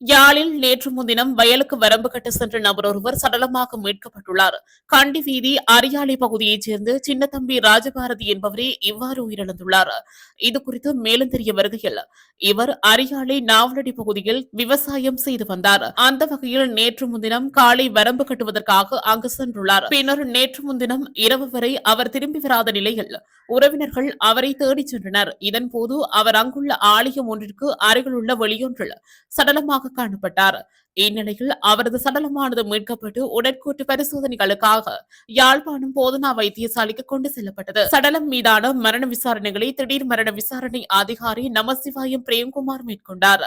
யாழில் நேற்று முன்தினம் வயலுக்கு வரம்பு கட்ட சென்ற நபர் ஒருவர் சடலமாக மீட்கப்பட்டுள்ளார். கண்டி வீதி அரியாலை பகுதியைச் சேர்ந்த சின்னத்தம்பி ராஜபாரதி என்பவரே இவ்வாறு உயிரிழந்துள்ளார். இது குறித்து மேலும் தெரிய வருகையில் இவர் அரியாலை நாவலடி பகுதியில் விவசாயம் செய்து வந்தார். அந்த வகையில் நேற்று முன்தினம் காலை வரம்பு கட்டுவதற்காக அங்கு சென்றுள்ளார். பின்னர் நேற்று முன்தினம் இரவு வரை அவர் திரும்பி வராத நிலையில் உறவினர்கள் அவரை தேடிச் சென்றனர். இதன்போது அவர் அங்குள்ள ஆலயம் ஒன்றிற்கு அருகிலுள்ள வெளியொன்றில் சடலமாக காணப்பட்டார். இந்நிலையில் அவரது சடலமானது மீட்கப்பட்டு உடற்கூட்டு பரிசோதனைகளுக்காக யாழ்ப்பாணம் போதனா வைத்தியசாலைக்கு கொண்டு செல்லப்பட்டது சடலம் மீதான மரண விசாரணைகளை திடீர் மரண விசாரணை அதிகாரி நமசிவாயம் பிரேம்குமார் மேற்கொண்டார்